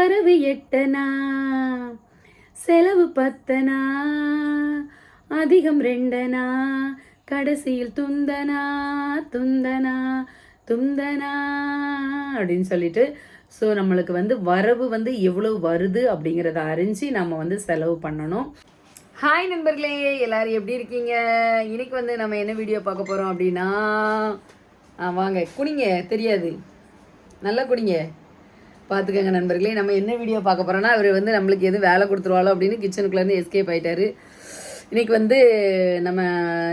வரவு எட்டனா? செலவு பத்தனா? அதிகம் ரெண்டனா? கடைசியில் துந்தனா? துந்தனா? துந்தனா? அப்படின்னு சொல்லிட்டு ஸோ நம்மளுக்கு வந்து வரவு வந்து எவ்வளவு வருது அப்படிங்கிறத அறிஞ்சு நம்ம வந்து செலவு பண்ணணும். ஹாய் நண்பர்களே எல்லாரும் எப்படி இருக்கீங்க? இன்னைக்கு வந்து நம்ம என்ன வீடியோ பார்க்க போகிறோம் அப்படின்னா ஆ, வாங்க குடிங்க தெரியாது. நல்லா குடிங்க பார்த்துக்கங்க நண்பர்களே நம்ம என்ன வீடியோ பார்க்க போகிறோன்னா அவர் வந்து நம்மளுக்கு எதுவும் வேலை கொடுத்துருவாளோ அப்படின்னு கிச்சனுக்குள்ளேருந்து எஸ்கேப் ஆகிட்டாரு இன்றைக்கி வந்து நம்ம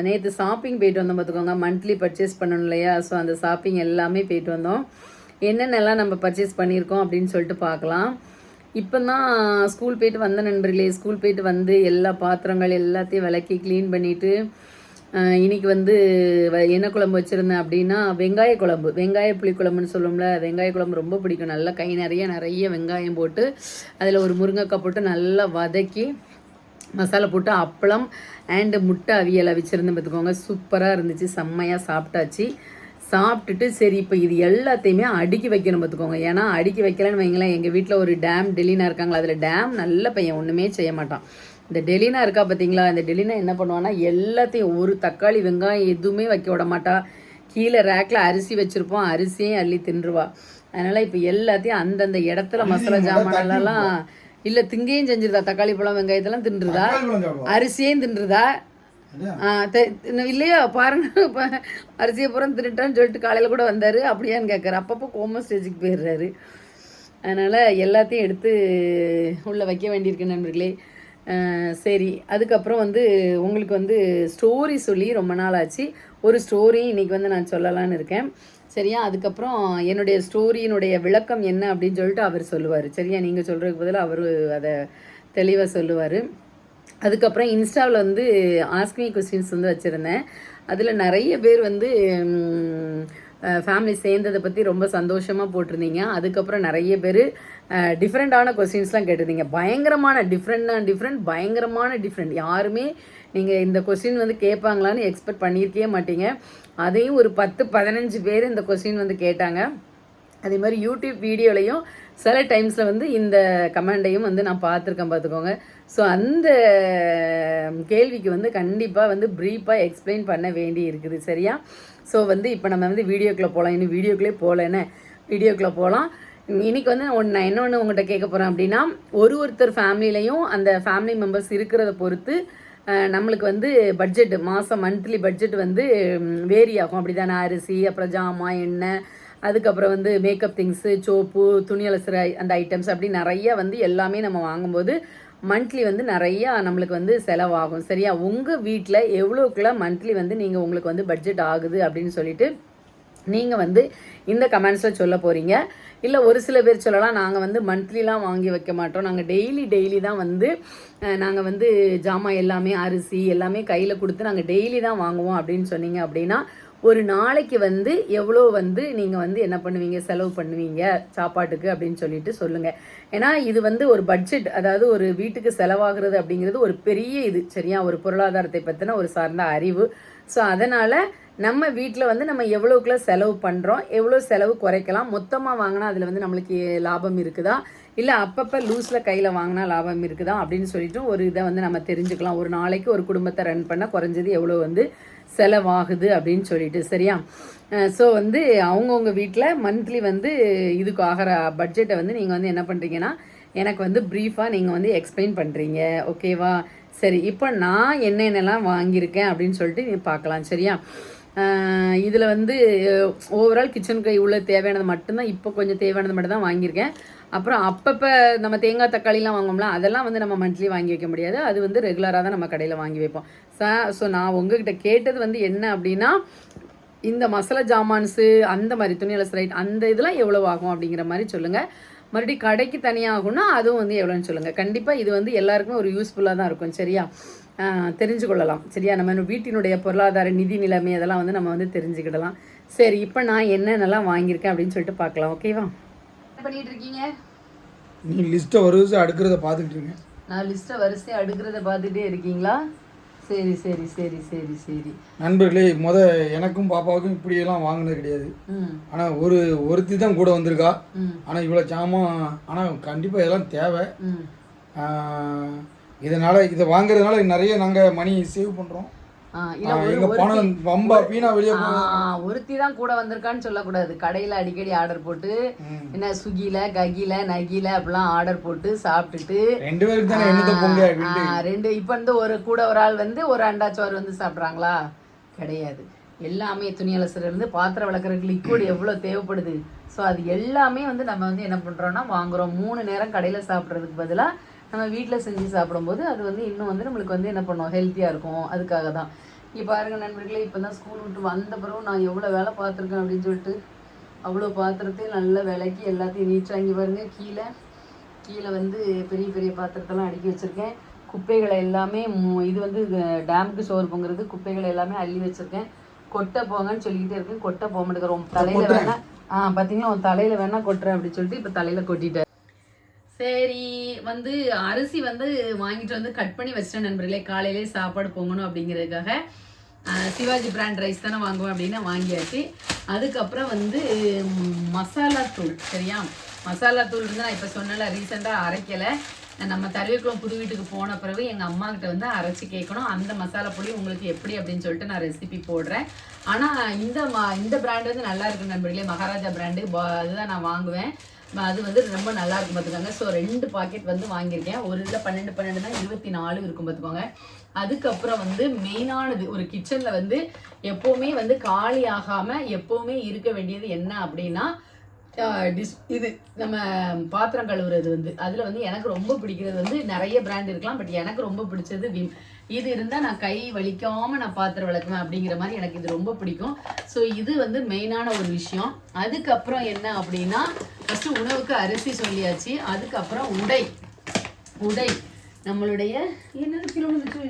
நேற்று ஷாப்பிங் போயிட்டு வந்தோம் பார்த்துக்கோங்க மந்த்லி பர்ச்சேஸ் பண்ணணும் இல்லையா? ஸோ அந்த ஷாப்பிங் எல்லாமே போயிட்டு வந்தோம். என்னென்னலாம் நம்ம பர்ச்சேஸ் பண்ணியிருக்கோம் அப்படின்னு சொல்லிட்டு பார்க்கலாம். இப்போ தான் ஸ்கூல் போயிட்டு வந்த நண்பர்களே ஸ்கூல் போயிட்டு வந்து எல்லா பாத்திரங்கள் எல்லாத்தையும் விளக்கி க்ளீன் பண்ணிவிட்டு இன்னைக்கு வந்து வ- என்ன குழம்பு வச்சுருந்தேன் அப்படின்னா வெங்காய குழம்பு. வெங்காய புளிக்குழம்புன்னு சொல்லுவோம்ல வெங்காய குழம்பு ரொம்ப பிடிக்கும். நல்லா கை நிறைய நிறைய வெங்காயம் போட்டு அதில் ஒரு முருங்கைக்காய் போட்டு நல்லா வதக்கி மசாலா போட்டு அப்பளம் அண்டு முட்டை அவியலை வச்சுருந்தேன் பார்த்துக்கோங்க. சூப்பராக இருந்துச்சு. செம்மையாக சாப்பிட்டாச்சு. சாப்பிட்டுட்டு சரி இப்போ இது எல்லாத்தையுமே அடுக்கி வைக்கணும் பார்த்துக்கோங்க. ஏன்னா அடுக்கி வைக்கலன்னு வைங்களேன் எங்கள் வீட்டில் ஒரு டேம் டெல்லினா இருக்காங்களா அதில் டேம் நல்ல பையன். ஒன்றுமே செய்ய மாட்டான். இந்த டெலினா இருக்கா பார்த்தீங்களா இந்த டெலினா என்ன பண்ணுவான்னா எல்லாத்தையும் ஒரு தக்காளி வெங்காயம் எதுவுமே வைக்க விட மாட்டா. கீழே ரேக்கில் அரிசி வச்சுருப்போம் அரிசியும் அள்ளி தின்றுவா. அதனால் இப்போ எல்லாத்தையும் அந்தந்த இடத்துல மசாலா ஜாமானெல்லாம் இல்லை திங்கையும் செஞ்சிருதா? தக்காளி பழம் வெங்காயத்தெல்லாம் தின்றுதா? அரிசியும் தின்றுதா? இல்லையா? பாருங்க அரிசியை பூரா தின்னுட்டான்னு சொல்லிட்டு காலையில் கூட வந்தார். அப்படியான்னு கேட்குறாரு அப்பப்போ கோம ஸ்டேஜுக்கு போயிடுறாரு. அதனால் எல்லாத்தையும் எடுத்து உள்ளே வைக்க வேண்டியிருக்கு நண்பர்களே. சரி. அதுக்கப்புறம் வந்து உங்களுக்கு வந்து ஸ்டோரி சொல்லி ரொம்ப நாள் ஆச்சு. ஒரு ஸ்டோரி இன்றைக்கி வந்து நான் சொல்லலான்னு இருக்கேன். சரியா? அதுக்கப்புறம் என்னுடைய ஸ்டோரியினுடைய விளக்கம் என்ன அப்படின்னு சொல்லிட்டு அவர் சொல்லுவார். சரியா? நீங்கள் சொல்கிறதுக்கு பதிலாக அவர் அதை தெளிவாக சொல்லுவார். அதுக்கப்புறம் இன்ஸ்டாவில் வந்து ஆஸ்கிங் கொஸ்டின்ஸ் வந்து வச்சுருந்தேன். அதில் நிறைய பேர் வந்து ஃபேமிலி சேர்ந்ததை பற்றி ரொம்ப சந்தோஷமாக போட்டிருந்தீங்க. அதுக்கப்புறம் நிறைய பேர் டிஃப்ரெண்ட்டான கொஸ்டின்ஸ்லாம் கேட்டிருந்தீங்க. பயங்கரமான டிஃப்ரெண்ட்னா டிஃப்ரெண்ட் பயங்கரமான டிஃப்ரெண்ட் யாருமே நீங்கள் இந்த கொஸ்டின் வந்து கேட்பாங்களான்னு எக்ஸ்பெக்ட் பண்ணியிருக்கவே மாட்டீங்க. அதையும் ஒரு பத்து பதினஞ்சு பேர் இந்த கொஸ்டின் வந்து கேட்டாங்க. அதே மாதிரி யூடியூப் வீடியோலையும் சில டைம்ஸில் வந்து இந்த கமெண்டையும் வந்து நான் பார்த்துருக்கேன் பார்த்துக்கோங்க. ஸோ அந்த கேள்விக்கு வந்து கண்டிப்பாக வந்து ப்ரீஃபாக எக்ஸ்பிளைன் பண்ண வேண்டி இருக்குது சரியா? ஸோ வந்து இப்போ நம்ம வந்து வீடியோக்குள்ளே போகலாம் இன்னும் வீடியோக்குள்ளே போகலன்னு வீடியோக்குள்ளே போகலாம் இன்னைக்கு வந்து ஒன்று நான் என்ன ஒன்று உங்கள்கிட்ட கேட்க போகிறேன் அப்படின்னா ஒரு ஒருத்தர் ஃபேமிலிலையும் அந்த ஃபேமிலி மெம்பர்ஸ் இருக்கிறத பொறுத்து நம்மளுக்கு வந்து பட்ஜெட் மாதம் மந்த்லி பட்ஜெட் வந்து வேரி ஆகும். அப்படி தானே அரிசி அப்புறம் ஜாமான் எண்ணெய் அதுக்கப்புறம் வந்து மேக்கப் திங்ஸு சோப்பு துணி அலசுற அந்த ஐட்டம்ஸ் அப்படி நிறைய வந்து எல்லாமே நம்ம வாங்கும்போது மந்த்லி வந்து நிறையா நம்மளுக்கு வந்து செலவாகும். சரியா? உங்கள் வீட்டில் எவ்வளோக்குள்ள மந்த்லி வந்து நீங்கள் உங்களுக்கு வந்து பட்ஜெட் ஆகுது அப்படின்னு சொல்லிட்டு நீங்கள் வந்து இந்த கமெண்ட்ஸில் சொல்ல போகிறீங்க இல்லை ஒரு சில பேர் சொல்லலாம் நாங்கள் வந்து மந்த்லிலாம் வாங்கி வைக்க மாட்டோம். நாங்கள் டெய்லி டெய்லி தான் வந்து நாங்கள் வந்து ஜாமான் எல்லாமே அரிசி எல்லாமே கையில் கொடுத்து நாங்கள் டெய்லி தான் வாங்குவோம் அப்படின்னு சொன்னீங்க அப்படின்னா ஒரு நாளைக்கு வந்து எவ்வளோ வந்து நீங்கள் வந்து என்ன பண்ணுவீங்க செலவு பண்ணுவீங்க சாப்பாட்டுக்கு அப்படின்னு சொல்லிட்டு சொல்லுங்கள் ஏன்னா இது வந்து ஒரு பட்ஜெட் அதாவது ஒரு வீட்டுக்கு செலவாகிறது அப்படிங்கிறது ஒரு பெரிய இது சரியா? ஒரு பொருளாதாரத்தை பற்றின ஒரு சார்ந்த அறிவு. ஸோ அதனால் நம்ம வீட்டில் வந்து நம்ம எவ்வளோக்குள்ள செலவு பண்ணுறோம் எவ்வளோ செலவு குறைக்கலாம் மொத்தமாக வாங்கினா அதில் வந்து நம்மளுக்கு லாபம் இருக்குதா? இல்லை அப்பப்போ லூஸில் கையில் வாங்கினா லாபம் இருக்குதா? அப்படின்னு சொல்லிட்டு ஒரு இதை வந்து நம்ம தெரிஞ்சுக்கலாம். ஒரு நாளைக்கு ஒரு குடும்பத்தை ரன் பண்ண குறைஞ்சது எவ்வளோ வந்து செலவாகுது அப்படின்னு சொல்லிட்டு சரியா? ஸோ வந்து அவங்கவுங்க வீட்டில் மந்த்லி வந்து இதுக்கு ஆகிற பட்ஜெட்டை வந்து நீங்கள் வந்து என்ன பண்ணுறீங்கன்னா எனக்கு வந்து ப்ரீஃபாக நீங்கள் வந்து எக்ஸ்பிளைன் பண்ணுறீங்க ஓகேவா சரி இப்போ நான் என்னென்னலாம் வாங்கியிருக்கேன் அப்படின்னு சொல்லிட்டு நீ பார்க்கலாம் சரியா? இதில் வந்து ஓவரால் கிச்சனுக்கு உள்ள தேவையானது மட்டும்தான் இப்போ கொஞ்சம் தேவையானது மட்டும் தான் வாங்கியிருக்கேன். அப்புறம் அப்பப்போ நம்ம தேங்காய் தக்காளிலாம் வாங்குவோம்ல அதெல்லாம் வந்து நம்ம மந்த்லி வாங்கி வைக்க முடியாது. அது வந்து ரெகுலராக தான் நம்ம கடையில் வாங்கி வைப்போம். ஸோ நான் உங்ககிட்ட கேட்டது வந்து என்ன அப்படின்னா இந்த மசாலா ஜாமான்ஸு அந்த மாதிரி துணி ரைட் அந்த இதெல்லாம் எவ்வளோ ஆகும் அப்படிங்கிற மாதிரி சொல்லுங்கள் மறுபடியும் கடைக்கு தனியாகும்னா அதுவும் வந்து எவ்வளோன்னு சொல்லுங்கள் கண்டிப்பாக இது வந்து எல்லாருக்குமே ஒரு யூஸ்ஃபுல்லாக தான் இருக்கும் சரியா? தெரிஞ்சு கொள்ளலாம் சரியா? நம்ம வீட்டினுடைய பொருளாதார நிதி நிலைமை அதெல்லாம் வந்து நம்ம வந்து தெரிஞ்சுக்கிடலாம். சரி இப்போ நான் என்னென்னலாம் வாங்கியிருக்கேன் அப்படின்னு சொல்லிட்டு பார்க்கலாம் ஓகேவா பண்ணிட்டு இருக்கீங்க நீ லிஸ்ட்டை வருஷம் அடுக்கிறத பார்த்துக்கிட்டு இருக்கேன் நான் லிஸ்ட்டை வரிசையாக அடுக்கிறத பார்த்துட்டே இருக்கீங்களா? சரி சரி சரி சரி சரி. நண்பர்களே முத எனக்கும் பாப்பாவுக்கும் இப்படியெல்லாம் வாங்கினது கிடையாது. ஆனால் ஒரு ஒருத்தி தான் கூட வந்திருக்கா. ஆனால் இவ்வளோ ஜாமான் ஆனால் கண்டிப்பாக இதெல்லாம் தேவை. இதனால இதை வாங்குறதுனால நிறைய நாங்கள் மணி சேவ் பண்ணுறோம் ஒருத்தி தான் கூட வந்திருக்கான்னு சொல்லக்கூடாது. கடையில அடிக்கடி ஆர்டர் போட்டு. என்ன ஸ்விக்கில ககில நகில அப்படிலாம் ஆர்டர் போட்டு சாப்பிட்டுட்டு ரெண்டு இப்ப வந்து ஒரு கூட ஒரு ஆள் வந்து ஒரு அண்டாச்சோறு வந்து சாப்பிட்றாங்களா? கிடையாது. எல்லாமே துணி அலசுறது இருந்து பாத்திரம் விளக்குறதுக்கு லிக்விட் எவ்வளவு தேவைப்படுது? ஸோ அது எல்லாமே வந்து நம்ம வந்து என்ன பண்றோம்னா வாங்குறோம். மூணு நேரம் கடையில சாப்பிட்றதுக்கு பதிலா நம்ம வீட்டில் செஞ்சு சாப்பிடும்போது அது வந்து இன்னும் வந்து நம்மளுக்கு வந்து என்ன பண்ணும்? ஹெல்த்தியாக இருக்கும். அதுக்காக தான். இப்போ பாருங்க நண்பர்களே இப்போ தான் ஸ்கூல் விட்டு வந்த பிறகு நான் எவ்வளோ வேலை பார்த்துருக்கேன் அப்படின்னு சொல்லிட்டு அவ்வளோ பாத்திரத்தையும் நல்ல விலைக்கு எல்லாத்தையும் நீட்டாக இங்கே பாருங்க. கீழே கீழே வந்து பெரிய பெரிய பாத்திரத்தெல்லாம் அடுக்கி வச்சுருக்கேன். குப்பைகளை எல்லாமே இது வந்து டேமுக்கு சோறு பொங்குறது குப்பைகளை எல்லாமே அள்ளி வச்சுருக்கேன். கொட்டை போங்கன்னு சொல்லிக்கிட்டே இருக்கேன். கொட்டை போக மாட்டேங்கிறோம் தலையில் வேணா ஆ பார்த்தீங்கன்னா உன் தலையில் வேணா கொட்டுறேன் அப்படின்னு சொல்லிட்டு இப்போ தலையில் கொட்டிட்டேன். சரி வந்து அரிசி வந்து வாங்கிட்டு வந்து கட் பண்ணி வச்சிட்டேன் நண்பர்களே. காலையிலே சாப்பாடு பொங்கணும் அப்படிங்கிறதுக்காக சிவாஜி பிராண்ட் ரைஸ் தானே வாங்குவேன் அப்படின்னு வாங்கியாச்சு. அதுக்கப்புறம் வந்து மசாலா தூள் சரியா? மசாலா தூள் வந்து நான் இப்போ சொன்னல ரீசெண்டாக அரைக்கலை. நம்ம தருவேக்குளம் புது வீட்டுக்கு போன பிறகு எங்கள் அம்மா கிட்ட வந்து அரைச்சி கேட்கணும். அந்த மசாலா பொடி உங்களுக்கு எப்படி அப்படின்னு சொல்லிட்டு நான் ரெசிபி போடுறேன். ஆனால் இந்த மா இந்த பிராண்ட் வந்து நல்லா இருக்கு நண்பர்களே. மகாராஜா பிராண்டு அதுதான் நான் வாங்குவேன். அது வந்து ரொம்ப நல்லா இருக்கும் பார்த்துக்கோங்க ஸோ ரெண்டு பாக்கெட் வந்து வாங்கியிருக்கேன். ஒரு இதில் பன்னெண்டு பன்னெண்டுனா இருபத்தி நாலு இருக்கும் பார்த்துக்கோங்க அதுக்கப்புறம் வந்து மெயினானது ஒரு கிச்சனில் வந்து எப்போவுமே வந்து காலி ஆகாமல் எப்போவுமே இருக்க வேண்டியது என்ன அப்படின்னா டிஸ் இது நம்ம பாத்திரம் கழுவுறது வந்து. அதில் வந்து எனக்கு ரொம்ப பிடிக்கிறது வந்து நிறைய பிராண்ட் இருக்கலாம் பட் எனக்கு ரொம்ப பிடிச்சது விம் இது இருந்தால் நான் கை வலிக்காமல் நான் பாத்திரம் விளக்குவேன் அப்படிங்கிற மாதிரி எனக்கு இது ரொம்ப பிடிக்கும். ஸோ இது வந்து மெயினான ஒரு விஷயம். அதுக்கப்புறம் என்ன அப்படின்னா ஃபஸ்ட்டு உணவுக்கு அரிசி சொல்லியாச்சு. அதுக்கப்புறம் உடை. உடை. நம்மளுடைய என்னது கிலோ வந்துச்சு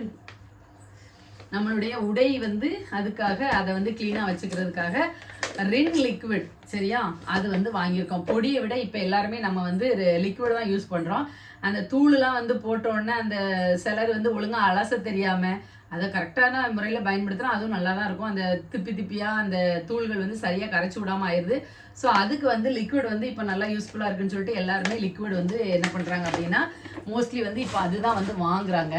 நம்மளுடைய உடை வந்து அதுக்காக அதை வந்து க்ளீனாக வச்சுக்கிறதுக்காக ரின் லிக்விட் சரியா? அது வந்து வாங்கியிருக்கோம். பொடியை விட இப்போ எல்லாருமே நம்ம வந்து லிக்விட் தான் யூஸ் பண்ணுறோம் அந்த தூளுலாம் வந்து போட்டோன்னே அந்த சிலர் வந்து ஒழுங்காக அலச தெரியாமல் அதை கரெக்டான முறையில் பயன்படுத்தினா அதுவும் நல்லா தான் இருக்கும். அந்த திப்பி திப்பியாக அந்த தூள்கள் வந்து சரியாக கரைச்சி விடாமல் ஆயிடுது ஸோ அதுக்கு வந்து லிக்விட் வந்து இப்போ நல்லா யூஸ்ஃபுல்லாக இருக்குன்னு சொல்லிட்டு எல்லாருமே லிக்விட் வந்து என்ன பண்ணுறாங்க அப்படின்னா மோஸ்ட்லி வந்து இப்போ அதுதான் வந்து வாங்குறாங்க.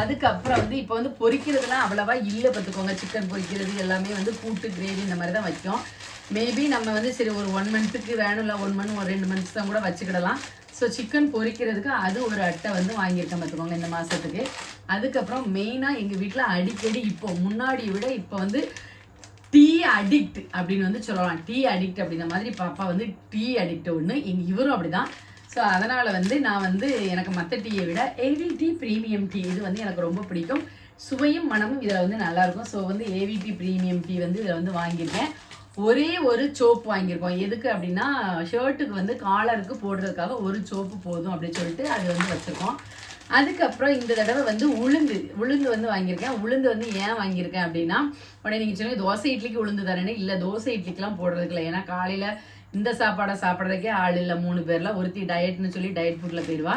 அதுக்கப்புறம் வந்து இப்போ வந்து பொரிக்கிறதுலாம் அவ்வளவா இல்லை பார்த்துக்கோங்க சிக்கன் பொரிக்கிறது எல்லாமே வந்து கூட்டு கிரேவி இந்த மாதிரி தான் வைக்கும். மேபி நம்ம வந்து சரி ஒரு ஒன் மந்த்துக்கு வேணும் இல்லை ஒன் மந்த் ஒரு ரெண்டு மந்த்ஸ் தான் கூட வச்சுக்கிடலாம். ஸோ சிக்கன் பொரிக்கிறதுக்கு அது ஒரு அட்டை வந்து வாங்கியிருக்கேன் பார்த்துக்கோங்க இந்த மாதத்துக்கு அதுக்கப்புறம் மெயினாக எங்கள் வீட்டில் அடிக்கடி இப்போ முன்னாடி விட இப்போ வந்து டீ அடிக்ட் அப்படின்னு வந்து சொல்லலாம். டீ அடிக்ட் அப்படிங்கிற மாதிரி பாப்பா வந்து டீ அடிக்ட் ஒன்று எங்கள் இவரும் அப்படிதான். ஸோ அதனால் வந்து நான் வந்து எனக்கு மற்ற டீயை விட ஏவிடி ப்ரீமியம் டீ இது வந்து எனக்கு ரொம்ப பிடிக்கும். சுவையும் மனமும் இதில் வந்து நல்லாயிருக்கும் ஸோ வந்து ஏவிடி ப்ரீமியம் டீ வந்து இதில் வந்து வாங்கியிருக்கேன். ஒரே ஒரு சோப்பு வாங்கியிருக்கோம். எதுக்கு அப்படின்னா ஷர்ட்டுக்கு வந்து காலருக்கு போடுறதுக்காக ஒரு சோப்பு போதும் அப்படின்னு சொல்லிட்டு அது வந்து வச்சுருக்கோம். அதுக்கப்புறம் இந்த தடவை வந்து உளுந்து உளுந்து வந்து வாங்கியிருக்கேன். உளுந்து வந்து ஏன் வாங்கியிருக்கேன் அப்படின்னா உடனே நீங்கள் சொன்னீங்க தோசை இட்லிக்கு உளுந்து தரேன்னு இல்லை தோசை இட்லிக்கெலாம் போடுறதுக்கு இல்லை. ஏன்னா காலையில் இந்த சாப்பாடை சாப்பிட்றதுக்கே ஆள் இல்லை. மூணு பேரில் ஒருத்தி டயட்னு சொல்லி டயட் ஃபுட்டில் போயிடுவா.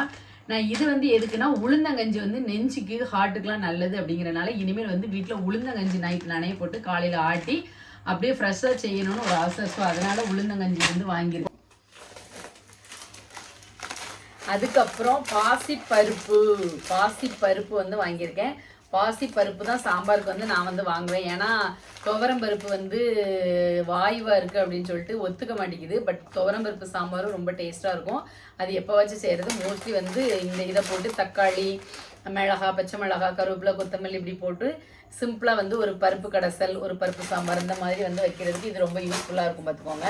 நான் இது வந்து எதுக்குன்னா உளுந்தங்கஞ்சி வந்து நெஞ்சுக்கு ஹார்ட்டுக்குலாம் நல்லது அப்படிங்கிறனால இனிமேல் வந்து வீட்டில் உளுந்தங்கஞ்சி நைட் நனைய போட்டு காலையில் ஆட்டி அப்படியே ஃப்ரெஷ்ஷாக செய்யணும்னு ஒரு ஆசை. ஸோ அதனால் உளுந்தங்கஞ்சி வந்து வாங்கியிருக்கோம். அதுக்கப்புறம் பாசிப்பருப்பு பாசிப்பருப்பு வந்து வாங்கியிருக்கேன். பாசிப்பருப்பு தான் சாம்பாருக்கு வந்து நான் வந்து வாங்குவேன். ஏன்னா துவரம் பருப்பு வந்து வாயுவாக இருக்குது அப்படின்னு சொல்லிட்டு ஒத்துக்க மாட்டேங்குது. பட் துவரம் பருப்பு சாம்பாரும் ரொம்ப டேஸ்ட்டாக இருக்கும். அது எப்போவாச்சும் செய்கிறது மோஸ்ட்லி வந்து இந்த இதை போட்டு தக்காளி மிளகா பச்சை மிளகா கருவேப்பிலை கொத்தமல்லி இப்படி போட்டு சிம்பிளாக வந்து ஒரு பருப்பு கடைசல் ஒரு பருப்பு சாம்பார் இந்த மாதிரி வந்து வைக்கிறதுக்கு இது ரொம்ப யூஸ்ஃபுல்லாக இருக்கும் பார்த்துக்கோங்க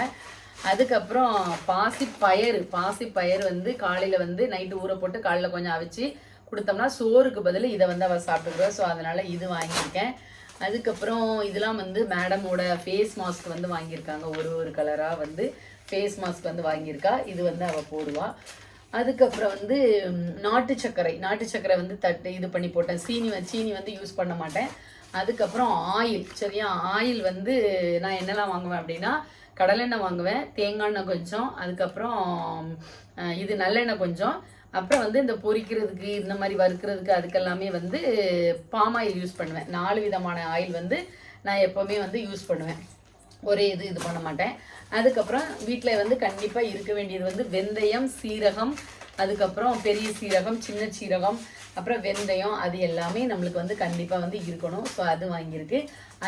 அதுக்கப்புறம் பாசி பயறு பாசி பயறு வந்து காலையில் வந்து நைட்டு ஊற போட்டு காலையில் கொஞ்சம் அவிச்சு கொடுத்தோம்னா சோறுக்கு பதில் இதை வந்து அவள் சாப்பிட்டுக்குவா. ஸோ அதனால் இது வாங்கியிருக்கேன். அதுக்கப்புறம் இதெல்லாம் வந்து மேடமோட ஃபேஸ் மாஸ்க் வந்து வாங்கியிருக்காங்க. ஒரு ஒரு கலராக வந்து ஃபேஸ் மாஸ்க் வந்து வாங்கியிருக்கா. இது வந்து அவள் போடுவாள் அதுக்கப்புறம் வந்து நாட்டு சர்க்கரை. நாட்டு சர்க்கரை வந்து தட்டு இது பண்ணி போட்டேன். சீனி வ- சீனி வந்து யூஸ் பண்ண மாட்டேன். அதுக்கப்புறம் ஆயில் சரியா? ஆயில் வந்து நான் என்னெல்லாம் வாங்குவேன் அப்படின்னா கடலெண்ணெய் வாங்குவேன் தேங்காய் எண்ணெய் கொஞ்சம் அதுக்கப்புறம் இது நல்லெண்ணெய் கொஞ்சம். அப்புறம் வந்து இந்த பொரிக்கிறதுக்கு இந்த மாதிரி வறுக்கிறதுக்கு அதுக்கெல்லாமே வந்து பாம் ஆயில் யூஸ் பண்ணுவேன். நாலு விதமான ஆயில் வந்து நான் எப்போவுமே வந்து யூஸ் பண்ணுவேன். ஒரே இது இது பண்ண மாட்டேன். அதுக்கப்புறம் வீட்டில் வந்து கண்டிப்பாக இருக்க வேண்டியது வந்து வெந்தயம் சீரகம் அதுக்கப்புறம் பெரிய சீரகம் சின்ன சீரகம் அப்புறம் வெந்தயம் அது எல்லாமே நம்மளுக்கு வந்து கண்டிப்பாக வந்து இருக்கணும். ஸோ அது வாங்கியிருக்கு.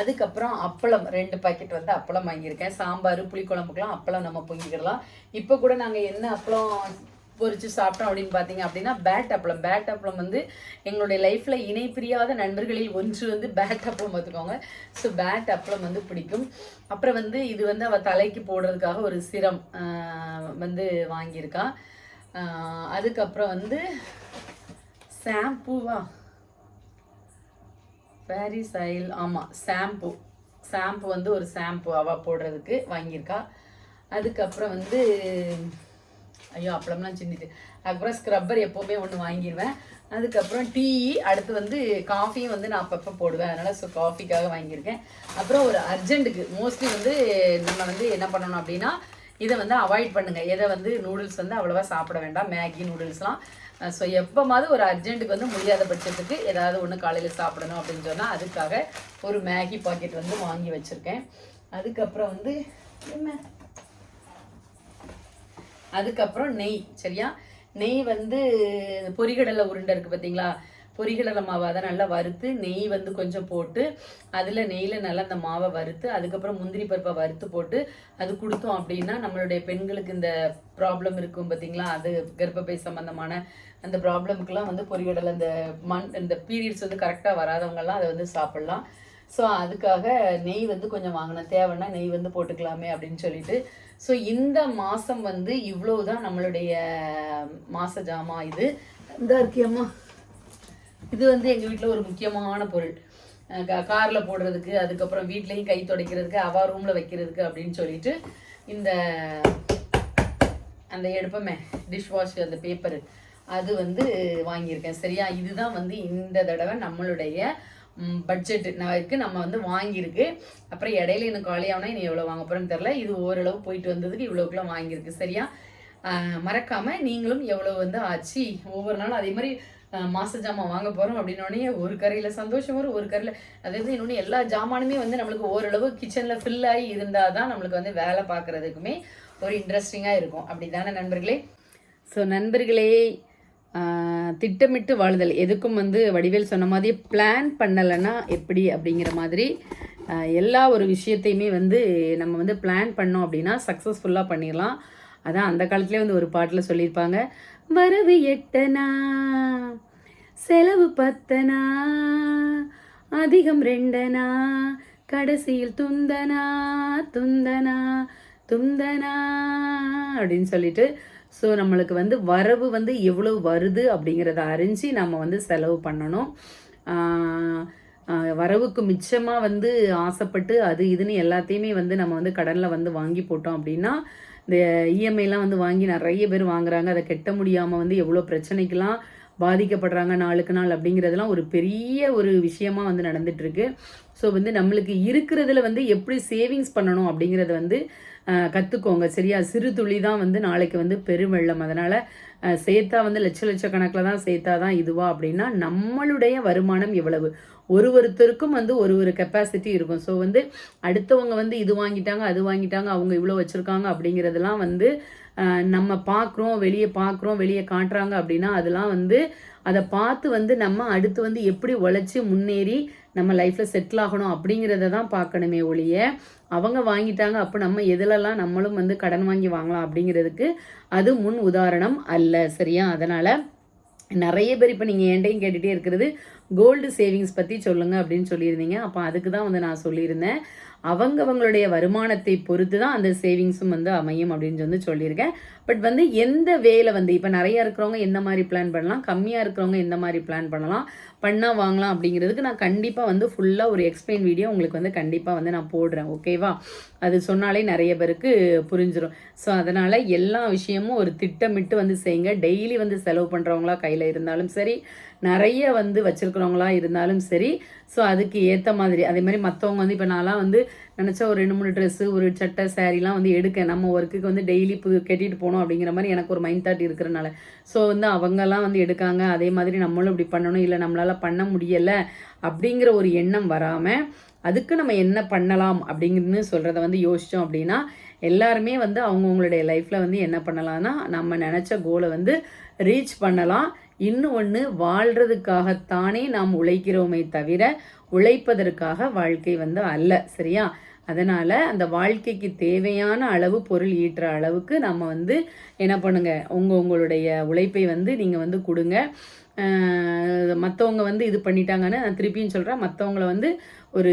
அதுக்கப்புறம் அப்பளம் ரெண்டு பாக்கெட் வந்து அப்பளம் வாங்கியிருக்கேன். சாம்பார் புளிக்குழம்புக்கெலாம் அப்பளம் நம்ம பொங்கிக்கிடலாம். இப்போ கூட நாங்கள் என்ன அப்பளம் பொறிச்சு சாப்பிட்டோம் அப்படின்னு பார்த்தீங்க அப்படின்னா பேட் அப்பளம். பேட் அப்பளம் வந்து எங்களுடைய லைஃப்பில் இணை பிரியாத நண்பர்களில் ஒன்று வந்து பேட் அப்பளம் பார்த்துக்கோங்க. ஸோ பேட் அப்பளம் வந்து பிடிக்கும். அப்புறம் வந்து இது வந்து அவள் தலைக்கு போடுறதுக்காக ஒரு சிரம் வந்து வாங்கியிருக்கா. அதுக்கப்புறம் வந்து ஷாம்பூவா பாரிஸ் ஆயில் ஆமாம் ஷாம்பு ஷாம்பு வந்து ஒரு ஷாம்பு அவள் போடுறதுக்கு வாங்கியிருக்கா. அதுக்கப்புறம் வந்து ஐயோ அப்பளம்லாம் சின்னது. அதுக்கப்புறம் ஸ்க்ரப்பர் எப்போவுமே ஒன்று வாங்கிடுவேன் அதுக்கப்புறம் டீ அடுத்து வந்து காஃபியும் வந்து நான் அப்பப்போ போடுவேன். அதனால் ஸோ காஃபிக்காக வாங்கியிருக்கேன். அப்புறம் ஒரு அர்ஜென்ட்டுக்கு மோஸ்ட்லி வந்து நம்ம வந்து என்ன பண்ணணும் அப்படின்னா இதை வந்து அவாய்ட் பண்ணுங்கள் எதை வந்து நூடுல்ஸ் வந்து அவ்வளோவா சாப்பிட வேண்டாம். மேகி நூடுல்ஸ்லாம் ஸோ எப்போமாவது ஒரு அர்ஜென்ட்டுக்கு வந்து முடியாத பட்சத்துக்கு ஏதாவது ஒன்று காலையில் சாப்பிடணும் அப்படின்னு சொன்னால் அதுக்காக ஒரு மேகி பாக்கெட் வந்து வாங்கி வச்சுருக்கேன். அதுக்கப்புறம் வந்து என்ன? அதுக்கப்புறம் நெய் சரியா? நெய் வந்து பொரிகடலை உருண்டை இருக்குது பார்த்தீங்களா பொரிகடலை மாவை அதை நல்லா வறுத்து நெய் வந்து கொஞ்சம் போட்டு அதில் நெய்யில் நல்லா அந்த மாவை வறுத்து அதுக்கப்புறம் முந்திரி பருப்பை வறுத்து போட்டு அது கொடுத்தோம் அப்படின்னா நம்மளுடைய பெண்களுக்கு இந்த ப்ராப்ளம் இருக்கும் பார்த்தீங்களா அது கர்ப்பப்பை சம்மந்தமான அந்த ப்ராப்ளமுக்கெல்லாம் வந்து பொரிகடலை இந்த மண் இந்த பீரியட்ஸ் வந்து கரெக்டாக வராதவங்கெல்லாம் அதை வந்து சாப்பிட்லாம். ஸோ அதுக்காக நெய் வந்து கொஞ்சம் வாங்கினேன் தேவைன்னா நெய் வந்து போட்டுக்கலாமே அப்படின்னு சொல்லிட்டு ஸோ இந்த மாதம் வந்து இவ்வளோ தான் நம்மளுடைய மாச ஜாமா இது. இந்த இருக்கியம்மா இது வந்து எங்கள் வீட்டில் ஒரு முக்கியமான பொருள். காரில் போடுறதுக்கு அதுக்கப்புறம் வீட்லேயும் கை துடைக்கிறதுக்கு அவா ரூமில் வைக்கிறதுக்கு அப்படின்னு சொல்லிட்டு இந்த அந்த எடுப்பமே டிஷ் வாஷ் அந்த பேப்பரு அது வந்து வாங்கியிருக்கேன். சரியா? இதுதான் வந்து இந்த தடவை நம்மளுடைய பட்ஜெட் இருக்கு நம்ம வந்து வாங்கியிருக்கு. அப்புறம் இடையில எனக்கு காலியாகனா இனி எவ்வளோ வாங்க போகிறேன்னு தெரில இது ஓரளவு போயிட்டு வந்ததுக்கு இவ்வளோக்குள்ள வாங்கியிருக்கு. சரியா? மறக்காமல் மறக்காம நீங்களும் எவ்வளோ வந்து ஆச்சு. ஒவ்வொரு நாளும் அதே மாதிரி மாச ஜாமான் வாங்க போகிறோம் அப்படின்னோடனே ஒரு கரையில் சந்தோஷம் வரும் ஒரு கரையில். அதாவது இன்னொன்று எல்லா ஜாமானுமே வந்து நம்மளுக்கு ஓரளவு கிச்சனில் ஃபில் ஆகி இருந்தால் தான் நம்மளுக்கு வந்து வேலை பார்க்குறதுக்குமே ஒரு இன்ட்ரெஸ்டிங்காக இருக்கும். அப்படி தானே நண்பர்களே? ஸோ நண்பர்களே திட்டமிட்டு வாழுதல். எதுக்கும் வந்து வடிவேல் சொன்ன மாதிரி பிளான் பண்ணலைன்னா எப்படி அப்படிங்கிற மாதிரி எல்லா ஒரு விஷயத்தையுமே வந்து நம்ம வந்து பிளான் பண்ணோம் அப்படின்னா சக்ஸஸ்ஃபுல்லாக பண்ணிடலாம். அதான் அந்த காலத்துலேயே வந்து ஒரு பாட்டில் சொல்லியிருப்பாங்க. வரவு எட்டனா செலவு பத்தனா அதிகம் ரெண்டனா கடைசியில் துந்தனா துந்தனா துந்தனா அப்படின்னு சொல்லிட்டு ஸோ நம்மளுக்கு வந்து வரவு வந்து எவ்வளவு வருது அப்படிங்கிறத அறிஞ்சு நம்ம வந்து செலவு பண்ணணும். வரவுக்கு மிச்சமாக வந்து ஆசைப்பட்டு அது இதுன்னு எல்லாத்தையுமே வந்து நம்ம வந்து கடனில் வந்து வாங்கி போட்டோம் அப்படின்னா இந்த இஎம்ஐலாம் வந்து வாங்கி நிறைய பேர் வாங்குறாங்க. அதை கெட்ட முடியாமல் வந்து எவ்வளோ பிரச்சனைக்கெலாம் பாதிக்கப்படுறாங்க நாளுக்கு நாள் அப்படிங்கிறதுலாம் ஒரு பெரிய ஒரு விஷயமா வந்து நடந்துட்டுருக்கு ஸோ வந்து நம்மளுக்கு இருக்கிறதுல வந்து எப்படி சேவிங்ஸ் பண்ணணும் அப்படிங்கிறத வந்து கற்றுக்கோங்க சரியா? சிறு துளி தான் வந்து நாளைக்கு வந்து பெருவெள்ளம். அதனால் சேர்த்தா வந்து லட்ச லட்ச கணக்கில் தான் சேர்த்தா தான் இதுவா அப்படின்னா நம்மளுடைய வருமானம் எவ்வளவு? ஒரு ஒருத்தருக்கும் வந்து ஒரு ஒரு கெப்பாசிட்டி இருக்கும். ஸோ வந்து அடுத்தவங்க வந்து இது வாங்கிட்டாங்க அது வாங்கிட்டாங்க அவங்க இவ்வளோ வச்சுருக்காங்க அப்படிங்கிறதெல்லாம் வந்து நம்ம பார்க்குறோம் வெளியே பார்க்குறோம் வெளியே காட்டுறாங்க அப்படின்னா அதெல்லாம் வந்து அதை பார்த்து வந்து நம்ம அடுத்து வந்து எப்படி உழைச்சி முன்னேறி நம்ம லைஃப்பில் செட்டில் ஆகணும் அப்படிங்கிறத தான் பார்க்கணுமே ஒழிய அவங்க வாங்கிட்டாங்க அப்போ நம்ம எதுலலாம் நம்மளும் வந்து கடன் வாங்கி வாங்கலாம் அப்படிங்கிறதுக்கு அது முன் உதாரணம் அல்ல சரியா? அதனால் நிறைய பேர் இப்போ நீங்கள் என்கிட்டையும் கேட்டுகிட்டே இருக்கிறது கோல்டு சேவிங்ஸ் பற்றி சொல்லுங்கள் அப்படின்னு சொல்லியிருந்தீங்க. அப்போ அதுக்கு தான் வந்து நான் சொல்லியிருந்தேன். அவங்கவங்களுடைய வருமானத்தை பொறுத்து தான் அந்த சேவிங்ஸும் வந்து அமையும் அப்படின்னு வந்து சொல்லியிருக்கேன். பட் வந்து எந்த வேலை வந்து இப்போ நிறைய இருக்கிறவங்க எந்த மாதிரி பிளான் பண்ணலாம் கம்மியாக இருக்கிறவங்க எந்த மாதிரி பிளான் பண்ணலாம் பண்ணால் வாங்கலாம் அப்படிங்கிறதுக்கு நான் கண்டிப்பாக வந்து ஃபுல்லாக ஒரு எக்ஸ்பிளைன் வீடியோ உங்களுக்கு வந்து கண்டிப்பாக வந்து நான் போடுறேன் ஓகேவா அது சொன்னாலே நிறைய பேருக்கு புரிஞ்சிடும் ஸோ அதனால் எல்லா விஷயமும் ஒரு திட்டமிட்டு வந்து செய்யுங்க டெய்லி வந்து செலவு பண்ணுறவங்களா கையில் இருந்தாலும் சரி நிறைய வந்து வச்சுருக்கிறவங்களா இருந்தாலும் சரி ஸோ அதுக்கு ஏற்ற மாதிரி அதே மாதிரி மற்றவங்க வந்து இப்போ நான்லாம் வந்து நினச்சா ஒரு ரெண்டு மூணு ட்ரெஸ்ஸு ஒரு சட்டை சாரீலாம் வந்து எடுக்க நம்ம ஒர்க்குக்கு வந்து டெய்லி புது கட்டிட்டு போகணும் அப்படிங்கிற மாதிரி எனக்கு ஒரு மைண்ட் தாட் இருக்கிறனால. ஸோ வந்து அவங்கெல்லாம் வந்து எடுக்காங்க அதே மாதிரி நம்மளும் இப்படி பண்ணணும் இல்லை நம்மளால் பண்ண முடியலை அப்படிங்கிற ஒரு எண்ணம் வராமல் அதுக்கு நம்ம என்ன பண்ணலாம் அப்படிங்கிறது சொல்கிறத வந்து யோசித்தோம் அப்படின்னா எல்லாருமே வந்து அவங்கவுங்களுடைய லைஃப்பில் வந்து என்ன பண்ணலாம்னா நம்ம நினச்ச கோலை வந்து ரீச் பண்ணலாம். இன்னும் ஒன்று வாழ்கிறதுக்காகத்தானே நாம் உழைக்கிறோமே தவிர உழைப்பதற்காக வாழ்க்கை வந்து அல்ல சரியா? அதனால் அந்த வாழ்க்கைக்கு தேவையான அளவு பொருள் ஈட்டுற அளவுக்கு நம்ம வந்து என்ன பண்ணுங்க? உங்கள் உங்களுடைய உழைப்பை வந்து நீங்கள் வந்து கொடுங்க. மற்றவங்க வந்து இது பண்ணிட்டாங்கன்னு நான் திருப்பியும் சொல்கிறேன் மற்றவங்கள வந்து ஒரு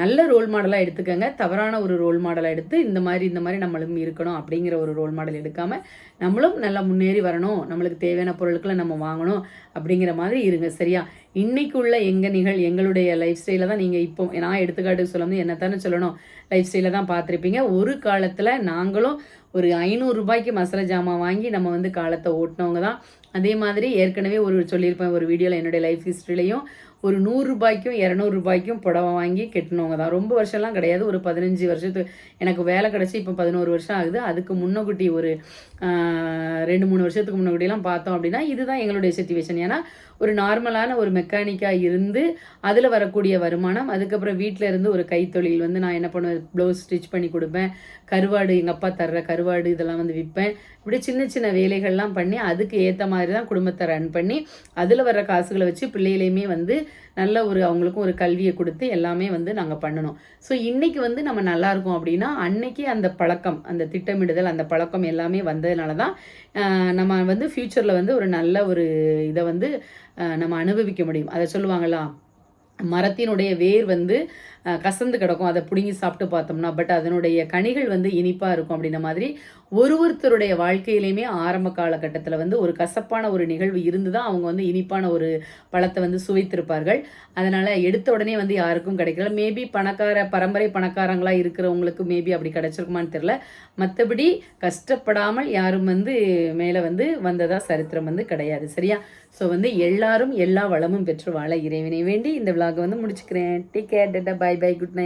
நல்ல ரோல் மாடலாக எடுத்துக்கங்க. தவறான ஒரு ரோல் மாடலாக எடுத்து இந்த மாதிரி இந்த மாதிரி நம்மளும் இருக்கணும் அப்படிங்கிற ஒரு ரோல் மாடல் எடுக்காமல் நம்மளும் நல்லா முன்னேறி வரணும். நம்மளுக்கு தேவையான பொருட்களை நம்ம வாங்கணும் அப்படிங்கிற மாதிரி இருங்க. சரியா? இன்னைக்குள்ள எங்கள் நிகழ் எங்களுடைய லைஃப் ஸ்டைலில் தான் நீங்கள் இப்போ நான் எடுத்துக்காட்டு சொல்லும் என்ன தானே சொல்லணும் லைஃப் ஸ்டைலில் தான் பார்த்துருப்பீங்க. ஒரு காலத்தில் நாங்களும் ஒரு ஐநூறு ரூபாய்க்கு மசாலா ஜாமான் வாங்கி நம்ம வந்து காலத்தை ஓட்டினவங்க தான். அதே மாதிரி ஏற்கனவே ஒரு சொல்லியிருப்பேன் ஒரு வீடியோவில் என்னுடைய லைஃப் ஹிஸ்ட்ரிலையும் ஒரு நூறுரூபாய்க்கும் இரநூறுபாய்க்கும் புடவை வாங்கி கெட்டினவங்க தான். ரொம்ப வருஷம்லாம் கிடையாது. ஒரு பதினஞ்சு வருஷத்துக்கு எனக்கு வேலை கிடச்சி இப்போ பதினோரு வருஷம் ஆகுது. அதுக்கு முன்னக்குட்டி ஒரு ரெண்டு மூணு வருஷத்துக்கு முன்னகுட்டிலாம் பார்த்தோம் அப்படின்னா இதுதான் எங்களுடைய சுச்சுவேஷன் ஏன்னா ஒரு நார்மலான ஒரு மெக்கானிக்காக இருந்து அதில் வரக்கூடிய வருமானம் அதுக்கப்புறம் வீட்டில் இருந்து ஒரு கைத்தொழில் வந்து நான் என்ன பண்ணுவேன் ப்ளவுஸ் ஸ்டிச் பண்ணி கொடுப்பேன் கருவாடு எங்கள் அப்பா தர்ற கருவாடு இதெல்லாம் வந்து விற்பேன். இப்படி சின்ன சின்ன வேலைகள்லாம் பண்ணி அதுக்கு ஏற்ற மாதிரி தான் குடும்பத்தை ரன் பண்ணி அதில் வர்ற காசுகளை வச்சு பிள்ளைகளையுமே வந்து நல்ல ஒரு அவங்களுக்கும் ஒரு கல்வியை கொடுத்து எல்லாமே வந்து நாங்கள் பண்ணணும். ஸோ இன்றைக்கி வந்து நம்ம நல்லா இருக்கோம் அப்படின்னா அன்னைக்கு அந்த பழக்கம் அந்த திட்டமிடுதல் அந்த பழக்கம் எல்லாமே வந்ததுனால தான் நம்ம வந்து ஃப்யூச்சரில் வந்து ஒரு நல்ல ஒரு இதை வந்து நம்ம அனுபவிக்க முடியும். அதை சொல்லுவாங்களா மரத்தினுடைய வேர் வந்து கசந்து கிடக்கும். அதை பிடுங்கி சாப்பிட்டு பார்த்தோம்னா பட் அதனுடைய கனிகள் வந்து இனிப்பாக இருக்கும் அப்படின்ன மாதிரி ஒரு ஒருத்தருடைய வாழ்க்கையிலையுமே ஆரம்ப காலகட்டத்தில் வந்து ஒரு கசப்பான ஒரு நிகழ்வு இருந்து தான் அவங்க வந்து இனிப்பான ஒரு பழத்தை வந்து சுவைத்திருப்பார்கள். அதனால் எடுத்த உடனே வந்து யாருக்கும் கிடைக்கல. மேபி பணக்கார பரம்பரை பணக்காரங்களாக இருக்கிறவங்களுக்கு மேபி அப்படி கிடச்சிருக்குமான்னு தெரில மற்றபடி கஷ்டப்படாமல் யாரும் வந்து மேலே வந்து வந்ததாக சரித்திரம் வந்து கிடையாது. சரியா? ஸோ வந்து எல்லாரும் எல்லா வளமும் பெற்று வாழ இறைவனை வேண்டி இந்த விழாவை வந்து முடிச்சுக்கிறேன். Take care data. Bye bye good night